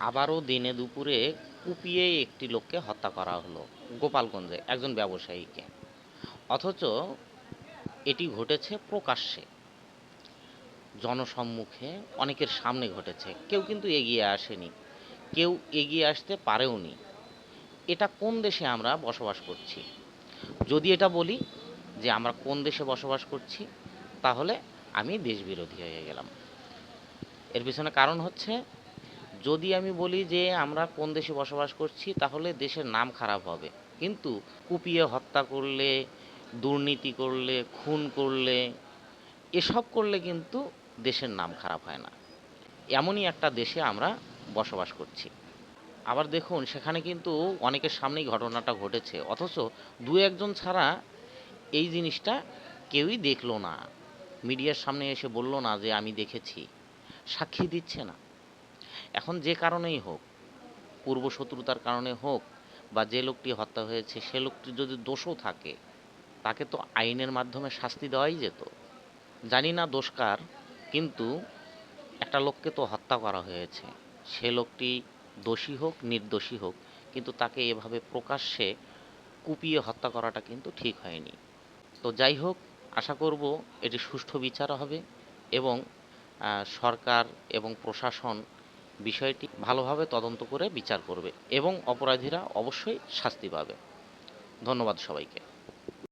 আবারও দিনে দুপুরে কুপিয়ে একটি লোককে হত্যা করা হলো, গোপালগঞ্জে একজন ব্যবসায়ীকে। অথচ এটি ঘটেছে প্রকাশ্যে। জনসম্মুখে অনেকের সামনে ঘটেছে, কেউ কিন্তু এগিয়ে আসেনি, কেউ এগিয়ে আসতে পারেওনি। এটা কোন দেশে আমরা বসবাস করছি? যদি এটা বলি যে আমরা কোন দেশে বসবাস করছি, তাহলে আমি দেশবিরোধী হয়ে গেলাম। এর পিছনে কারণ হচ্ছে যদি আমি বলি যে আমরা কোন দেশে বসবাস করছি, তাহলে দেশের নাম খারাপ হবে। কিন্তু কুপিয়ে হত্যা করলে, দুর্নীতি করলে, খুন করলে, এসব করলে কিন্তু দেশের নাম খারাপ হয় না। এমনই একটা দেশে আমরা বসবাস করছি। আবার দেখুন, সেখানে কিন্তু অনেকের সামনেই ঘটনাটা ঘটেছে। অথচ দু একজন ছাড়া এই জিনিসটা কেউই দেখল না। মিডিয়ার সামনে এসে বলল না যে, আমি দেখেছি। সাক্ষী দিচ্ছে না। এখন যে কারণেই হোক পূর্ব শত্রুতার কারণে হোক, বা যে লোকটি হত্যা হয়েছে, সে লোকটি যদি দোষও থাকে, তাকে তো আইনের মাধ্যমে শাস্তি দেওয়াই যেত। জানি না দোষকার কিন্তু একটা লোককে তো হত্যা করা হয়েছে। সে লোকটি দোষী হোক, নির্দোষী হোক, কিন্তু তাকে এভাবে প্রকাশ্যে কুপিয়ে হত্যা করাটা কিন্তু ঠিক হয়নি। তো যাই হোক, আশা করব এটি সুষ্ঠু বিচার হবে এবং সরকার এবং প্রশাসন বিষয়টি ভালোভাবে তদন্ত করে বিচার করবে এবং অপরাধীরা অবশ্যই শাস্তি পাবে। ধন্যবাদ সবাইকে।